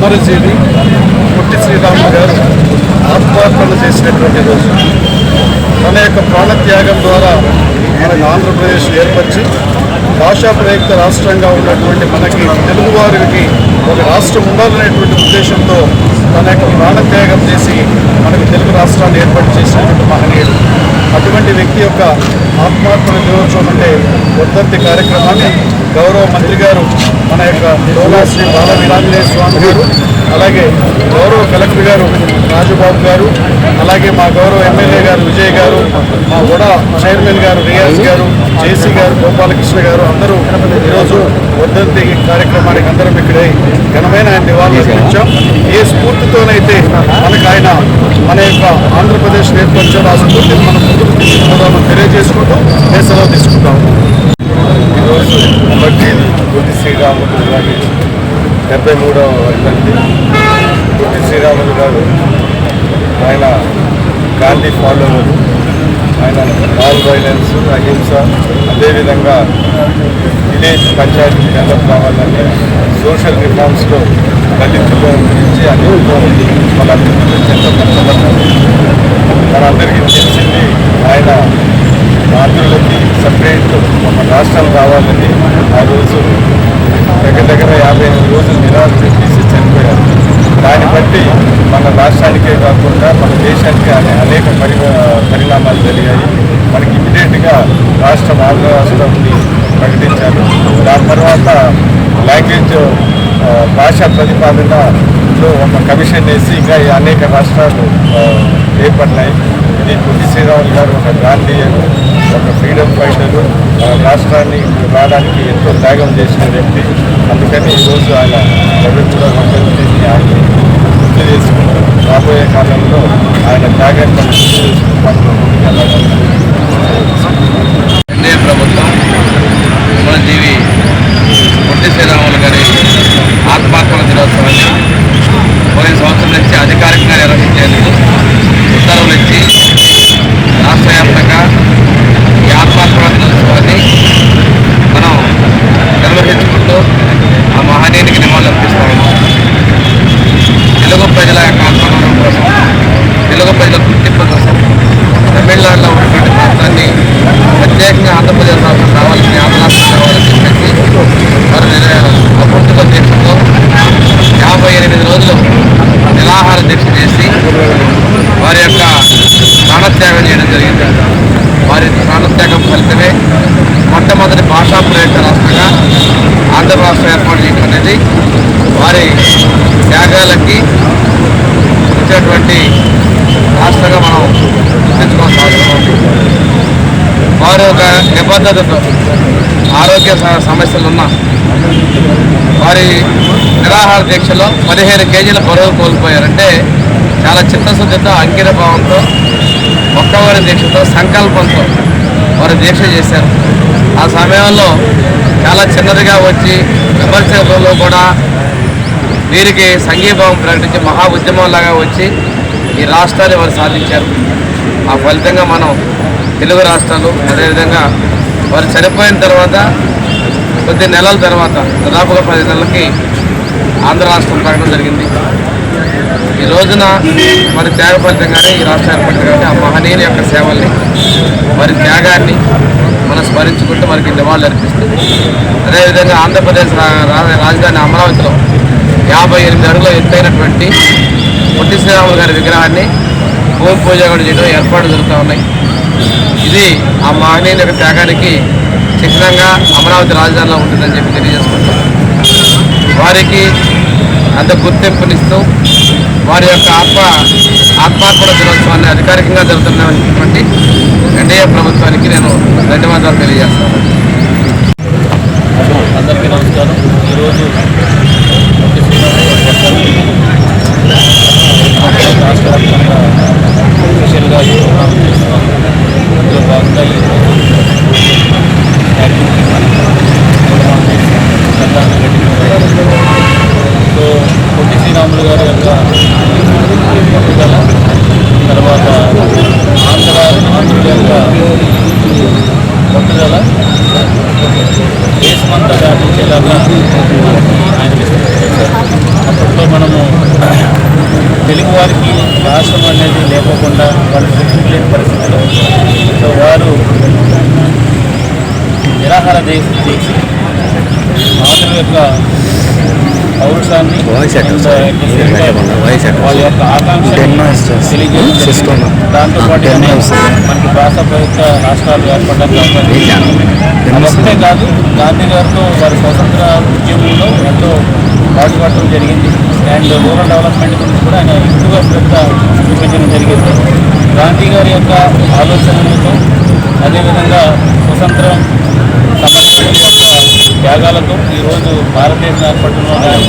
అమరజీవి పుట్టి శ్రీరాములు గారు ఆత్మార్పణ చేసినటువంటి రోజు. తన యొక్క ప్రాణత్యాగం ద్వారా మనకు ఆంధ్రప్రదేశ్ ఏర్పరిచి భాషా ప్రయుక్త రాష్ట్రంగా ఉన్నటువంటి మనకి తెలుగువారికి ఒక రాష్ట్రం ఉండాలనేటువంటి ఉద్దేశంతో తన యొక్క ప్రాణత్యాగం చేసి మనకు తెలుగు రాష్ట్రాన్ని ఏర్పాటు చేసినటువంటి మహనీయుడు. అటువంటి వ్యక్తి యొక్క ఆత్మార్పణ దినోత్సవం అంటే వర్ధంతి కార్యక్రమాన్ని గౌరవ మంత్రి గారు మన యొక్క డోలా శ్రీ బాల వీరాంజనేయ స్వామి గారు అలాగే గౌరవ కలెక్టర్ గారు రాజుబాబు గారు అలాగే మా గౌరవ ఎమ్మెల్యే గారు విజయ్ గారు మా కూడా చైర్మన్ గారు రియాజ్ గారు జేసీ గారు గోపాలకృష్ణ గారు అందరూ ఈరోజు వర్ధంతి కార్యక్రమానికి అందరం ఇక్కడే ఘనమైన ఆయన నివాళులర్పించాం ఏ స్ఫూర్తితోనైతే మనకు ఆయన మన యొక్క ఆంధ్రప్రదేశ్ నేర్పించారు ఆ స్ఫూర్తిని మనం ముందుకు తీసుకుంటామని తెలియజేసుకుంటూ నేను సెలవు తీసుకుంటాం. ఈరోజు అమర్జీవి పొట్టి శ్రీరాముడు డెబ్బై మూడవ వర్ధంతి. పొట్టి శ్రీరాములు గారు ఆయన గాంధీ ఫాలోవర్ ఆయన నాన్ వైలెన్స్ అహింస అదేవిధంగా విలేజ్ పంచాయతీ డెవలప్ కావాలని సోషల్ రిఫార్మ్స్లో దళితుల గురించి అన్నింటిలో మన అభివృద్ధి ఎంతో కష్టపడ్డారు మనందరికీ తెలిసింది. ఆయన ఆంధ్రులకి సపరేట్ ఒక రాష్ట్రం కావాలని ఆ రోజు దగ్గర దగ్గర యాభై ఎనిమిది రోజులు నిరాశ తీసి చనిపోయారు. దాన్ని బట్టి మన రాష్ట్రానికే కాకుండా మన దేశానికి అనే అనేక పరి పరిణామాలు జరిగాయి. మనకి ఇమీడియట్గా రాష్ట్ర ఆంధ్ర రాష్ట్రాన్ని ప్రకటించారు. దాని తర్వాత లాంగ్వేజ్ భాషా ప్రతిపాదనలో ఒక కమిషన్ వేసి ఇంకా అనేక రాష్ట్రాలు ఏర్పడినాయి. ఇది పొట్టి శ్రీరాములు గారు ఒక గాంధీయన్ ఒక ఫ్రీడమ్ ఫైటరు రాష్ట్రాన్ని రావడానికి ఎంతో త్యాగం చేసిన వ్యక్తి. అందుకని ఈరోజు ఆయన ఎవరు కూడా వర్ధంతిని ఆయన గుర్తు చేసుకుంటారు రాబోయే కాలంలో ఆయన త్యాగాన్ని మనం గుర్తు ఎన్డీఏ ప్రభుత్వం అమరజీవి పొట్టి శ్రీరాములు గారి ఆత్మాత్మల దినోత్సవాన్ని పోయిన సంవత్సరం నుంచి అధికారికంగా నిర్వహించేందుకు ఉత్తర్వులు ఇచ్చి రాష్ట్ర వ్యాప్తంగా ఈ ఆత్మార్పణ మనం నిర్వహించుకుంటూ ఆ మహనీయునికి నివాళులు అర్పిస్తా తెలుగు ప్రజల యొక్క ఆత్మగౌరవం కోసం తెలుగు ప్రజల గుర్తింపు కోసం తమిళనాడులో ఉన్నటువంటి ప్రాంతాన్ని ప్రత్యేకంగా ఆంధ్రప్రదేశ్ రాష్ట్రం కావాలని ఆంధ్ర రాష్ట్రం కావాలని చెప్పేసి వారు నిర- ముందుకు దీక్షతో యాభై ఎనిమిది రోజులు నిరాహార దీక్ష చేసి వారి యొక్క ప్రాణత్యాగం చేయడం జరిగింది. వారి ప్రాణత్యాగం మొట్టమొదటి భాషా ప్రయుక్త రాష్ట్రంగా ఆంధ్ర రాష్ట్రం ఏర్పాటు చేయడం అనేది వారి త్యాగాలకి ఇచ్చినటువంటి రాష్ట్రంగా మనం గుర్తించుకోవాల్సిన అవసరం ఉంది. వారు ఒక నిబద్ధతతో ఆరోగ్య స- సమస్యలున్న వారి నిరాహార దీక్షలో పదిహేను కేజీల బరువు కోల్పోయారంటే చాలా చిత్తశుద్ధితో అంకిత భావంతో ఒక్కవారి దీక్షతో సంకల్పంతో వారు దీక్ష చేశారు. ఆ సమయంలో చాలా చిన్నదిగా వచ్చి విమర్శకులు కూడా వీరికి సంఘీభావం ప్రకటించి మహా ఉద్యమంలాగా వచ్చి ఈ రాష్ట్రాలు వారు సాధించారు. ఆ ఫలితంగా మనం తెలుగు రాష్ట్రాలు అదేవిధంగా వారు చనిపోయిన తర్వాత కొద్ది నెలల తర్వాత దాదాపుగా పది నెలలకి ఆంధ్ర రాష్ట్రం ప్రకటన జరిగింది. ఈ రోజున మరి త్యాగ ఫలితంగానే ఈ రాష్ట్రం ఏర్పడింది కాబట్టి ఆ మహనీయుని యొక్క సేవల్ని మరి త్యాగాన్ని మనం స్మరించుకుంటూ మనకి నివాళులు అర్పిస్తుంది అదేవిధంగా ఆంధ్రప్రదేశ్ రాజధాని అమరావతిలో యాభై ఎనిమిది అడుగుల ఎత్తైనటువంటి పొట్టి శ్రీరాములు గారి విగ్రహాన్ని భూమి పూజ కూడా చేయడం ఏర్పాటు జరుగుతూ ఉన్నాయి. ఇది ఆ మహనీయుని యొక్క త్యాగానికి చిహ్నంగా అమరావతి రాజధానిలో ఉంటుందని చెప్పి తెలియజేసుకుంటాం వారికి అంత గుర్తింపునిస్తూ వారి యొక్క ఆత్మ ఆత్మార్పణ దినోత్సవాన్ని అధికారికంగా జరుగుతున్నటువంటి ఎన్డీఏ ప్రభుత్వానికి నేను ధన్యవాదాలు తెలియజేస్తాను భక్తుల దేశమంతా వ్యాపించేలాగా ఆయన అప్పట్లో మనము తెలుగు వారికి రాష్ట్రం అనేది లేకోకుండా వాళ్ళు లేని పరిస్థితిలో వారు నిరాహార దీక్ష ఆంధ్రుల యొక్క పౌరుషాన్ని వాళ్ళ యొక్క ఆకాంక్ష దాంతోపాటు మనకి భాష ప్రయుక్త రాష్ట్రాలు ఉంది. అదొక్కటే కాదు గాంధీ గారితో వారి స్వతంత్ర ఉద్యమంలో ఎంతో పాటుపడటం జరిగింది. అండ్ రూరల్ డెవలప్మెంట్ గురించి కూడా ఆయన ఎక్కువగా శ్రద్ధ చూపించడం జరిగింది. గాంధీ గారి యొక్క ఆలోచనలతో అదేవిధంగా స్వతంత్రం త్యాగాలతో ఈరోజు భారతదేశం ఏర్పడంలో కానీ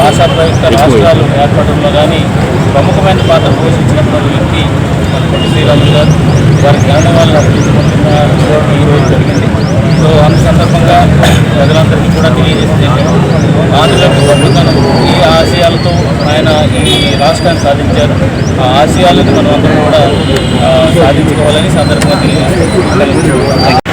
భాషా ప్రయుక్త రాష్ట్రాలు ఏర్పడంలో కానీ ప్రముఖమైన పాత్ర పోషించినటువంటి వ్యక్తి మన పొట్టి శ్రీరాములు గారు. వారి జ్ఞానం వల్ల అర్పించుకుంటున్న చూడడం ఈరోజు జరిగింది. సో అందు సందర్భంగా ప్రజలందరికీ కూడా తెలియజేస్తే ఆంధ్రులకు ఈ ఆశయాలతో ఆయన ఈ రాష్ట్రాన్ని సాధించారు. ఆ ఆశయాలను మనం అందరం కూడా సాధించుకోవాలని సందర్భంగా తెలియజేస్తాం